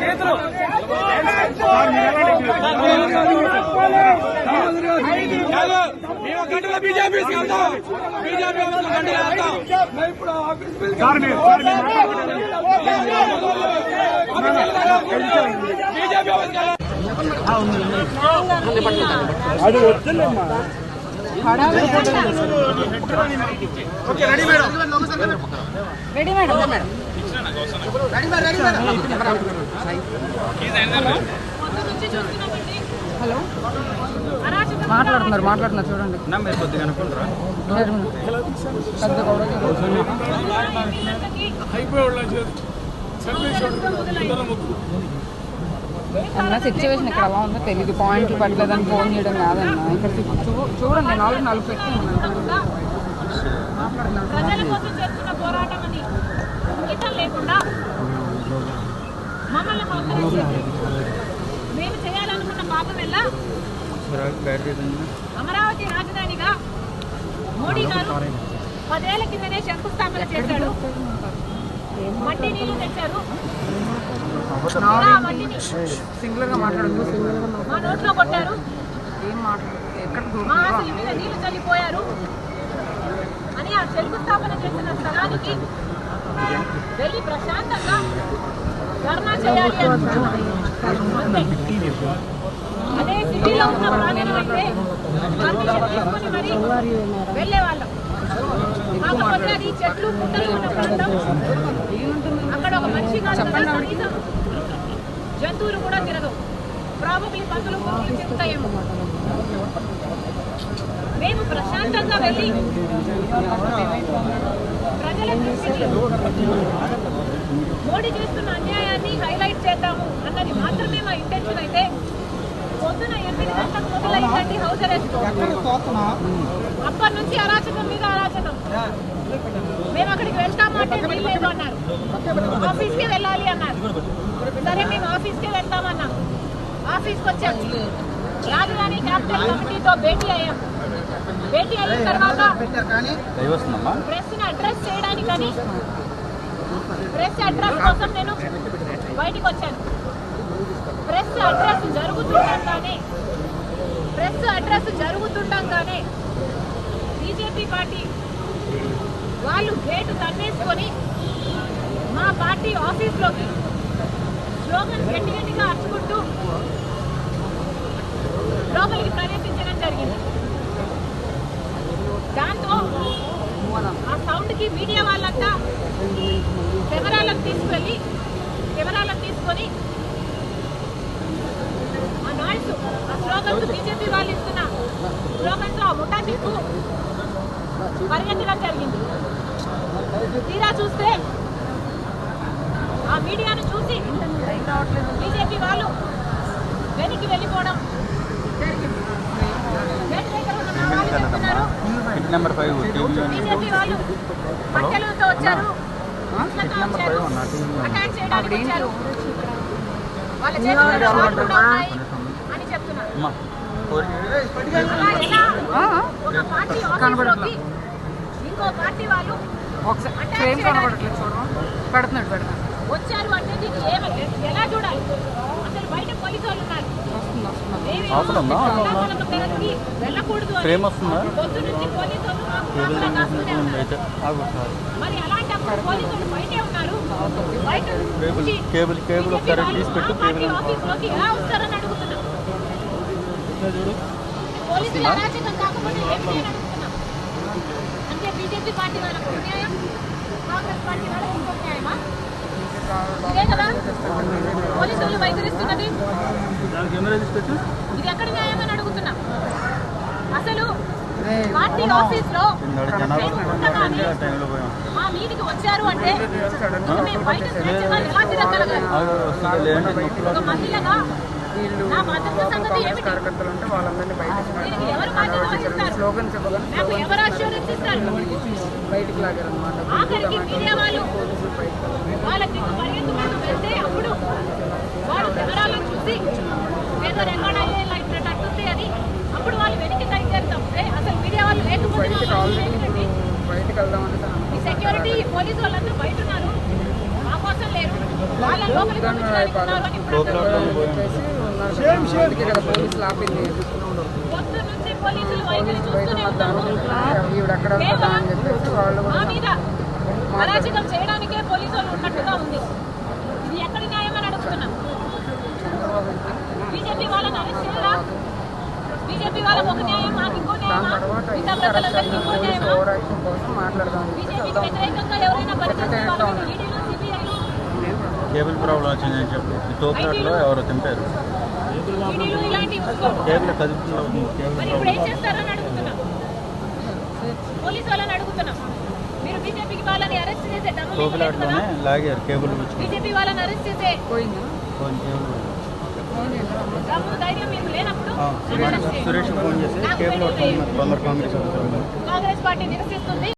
చేతులు మేము గంటల బీజేపీ వెళ్తాం. బీజేపీ గంటలు వెళ్తాం. BJP ready madam. హలో. మాట్లాడుతున్నారు మాట్లాడుతున్నారు చూడండి. అన్న సిచ్యువేషన్ ఇక్కడ ఎలా ఉందో తెలియదు పాయింట్లు పట్టలేదని ఫోన్ చేయడం కాదన్న. ఇక్కడ చూడండి నాలుగు నాలుగు పెట్టి కోసం చేస్తున్న పోరాటం అని ఇంగితం లేకుండా మమ్మల్ని మోసగించారు మేము చేయాలనుకున్న పాపం వల్ల అమరావతి రాజధానిగా మోడీ గారు పదేళ్ళ కిందనే శంకుస్థాపన చేశాడు. మట్టి నీళ్ళు తెచ్చారు. మా నోట్లో కొట్టారు. ఏం మాట్లాడదు. ఎక్కడ మా ఆశల మీద నీళ్ళు చల్లిపోయారు. అని ఆ శంకుస్థాపన చేసిన స్థలానికి వెళ్ళి ప్రశాంతంగా ధర్నా చేయాలి అనుకుంటున్నాం. అదే సిటీలో ఉన్న ప్రాంతం అయితే మరి వెళ్ళేవాళ్ళం కాకపోతే అది చెట్లు పుట్టలు ఉన్న ప్రాంతం అక్కడ ఒక మనిషి జంతువులు కూడా తిరగవు ప్రాబబ్లీ పందులు తిరుగుతాయేమో మేము ప్రశాంతంగా వెళ్ళి ప్రజల దృష్టికి మోడీ చేస్తున్న అన్యాయాన్ని హైలైట్ చేద్దాము అన్నది మాత్రమే మా ఇంటెన్షన్ అయితే. పొద్దున ఎనిమిది గంటలకు మొదలైందండి హౌస్ అరెస్ట్. అప్పటి నుంచి అరాచకం మీద అరాచకం. మేము అక్కడికి వెళ్తామంటే వీల్లేదు అన్నారు. ఆఫీస్కే వెళ్ళాలి అన్నారు. సరే మేము ఆఫీస్కే వెళ్తామన్నాం. ఆఫీస్కి వచ్చాం. రాజధాని క్యాపిటల్ కమిటీతో భేటీ అయ్యాం. భేటీ అయిన తర్వాత ప్రెస్ని అడ్రస్ చేయడానికని ప్రెస్ అడ్రస్ కోసం నేను బయటికి వచ్చాను. ప్రెస్ అడ్రస్ జరుగుతుండగానే ప్రెస్ అడ్రస్ జరుగుతుండగానే బీజేపీ పార్టీ వాళ్ళు గేటు తన్నేసుకొని మా పార్టీ ఆఫీస్లోకి స్లోగన్ గట్టి గట్టిగా అరుచుకుంటూ లోపలికి ప్రవేశించడం జరిగింది దాంతో ఆ సౌండ్కి మీడియా వాళ్ళంతా కెమెరాలకు తీసుకెళ్ళి కెమెరాలకు తీసుకొని ఆ నాయిస్ ఆ స్లోగన్స్ బీజేపీ వాళ్ళు ఇస్తున్న స్లోగన్స్ ఆ ముఠా దిక్కు పరిగెత్తడం జరిగింది తీరా చూస్తే ఆ మీడియాను చూసి బీజేపీ వాళ్ళు. వెనక్కి వెళ్ళిపోవడం. జరిగింది నెంబర్ ఫైవ్ బీజేపీ వాళ్ళు వచ్చారు. వచ్చారు. అటాక్ చేయడానికి వచ్చారు. వాళ్ళ చేతుల్లో రాళ్ళు ఉన్నాయి అని చెప్తున్నారు. ఒక పార్టీ ఆఫీస్లోకి ఇంకో పార్టీ వాళ్ళు అటాక్ చేయడానికి పెడుతున్నాడు పెడుతున్నాడు. వచ్చారు అంటే దీన్ని ఏమంటే ఎలా చూడాలి? అసలు బయట పోలీసు వాళ్ళు ఉన్నారు. వెళ్ళకూడదు? పొద్దు నుంచి పోలీసు వాళ్ళు మరి అలాంటప్పుడు పోలీసులు బయటే ఉన్నారు. బయట కేబుల్ నుంచి కేబుల్ కేబుల్ ఒకసారి తీసి పెట్టు ఆ పార్టీ కేబుల్ ఆఫీస్లోకి ఎలా వస్తారని అడుగుతున్నాం. పోలీసులు అరాచకం కాకపోతే అంటే బీజేపీ పార్టీ వాళ్ళకు ఒక న్యాయం కాంగ్రెస్ పార్టీ వాళ్ళకు ఇంకొక న్యాయమా? ఇదే కదా వైఖరిస్తున్నది ఇది ఎక్కడ అడుగుతున్నాం? అసలు పార్టీ ఆఫీస్లో మా మీదికి వచ్చారు అంటే ఇక మేము బయట స్వేచ్ఛగా ఎలా తిరగలగాలి ఆగు, వస్తుంది లేదంటే నొప్పులు ఒక మహిళగా సంగతి ఏమిటి? కార్యకర్తలు ఉంటే వాళ్ళందరినీ బయటకు వహిస్తారు స్లోగన్స్ ఇవ్వగానే బయటికి లాగారనమాట ఆఖరికి మీడియా వాళ్ళు వాళ్ళకి పరిగెత్తుకుంటూ వెళ్తే అప్పుడు వాడు కెమెరాలను చూసి ఏదో రికార్డ్ అయ్యేలా ఇట్లట్టుంది అని అప్పుడు వాళ్ళు వెనక్కి తగ్గారు తప్పితే అసలు మీడియా వాళ్ళు లేకపోతే మా పరిస్థితి ఏంటండి? బయటికి తను ఈ సెక్యూరిటీ పోలీసు వాళ్ళందరూ బయట ఉన్నారు. మా కోసం లేరు వాళ్ళ లోపలికి పంపించడానికి ఉన్నారు అందుకే కదా పోలీసులు ఆపింది ఈవిడ ఎక్కడ అని చెప్పేసి వాళ్ళు అరాచకం చేయడానికే పోలీసు వాళ్ళు ఉన్నట్టుగా ఉంది ఇది అడుగుతున్నాం బీజేపీ వాళ్ళని అరెస్ట్ చేయరా బీజేపీ వాళ్ళకి ఒక న్యాయం మాకు ఇంకో న్యాయమా మిగతా ప్రజలందరికీ ఇంకో న్యాయమా మాట్లాడదాం బీజేపీకి వ్యతిరేకంగా ఎవరైనా కేబుల్ ప్రాబ్లం వచ్చిందని చెప్పి. తోపులాట్లో ఎవరో తెంపారు. కేబుల్ కదుపుతున్నారు కేబుల్ మరి ఇప్పుడు ఏం చేస్తారని అడుగుతున్నాం. పోలీసు వాళ్ళని అడుగుతున్నాం. మీరు బీజేపీకి వాళ్ళని అరెస్ట్ చేసే దమ్ము మీకు లేదు కదా. తోపులాట్లోనే లాగారు కేబుల్ బీజేపీ వాళ్ళని అరెస్ట్ చేసే పోయిందా. సురేష్ ఫోన్ చేసి కేబుల్ కాంగ్రెస్ వాళ్ళు కాంగ్రెస్ పార్టీ నిరసిస్తుంది.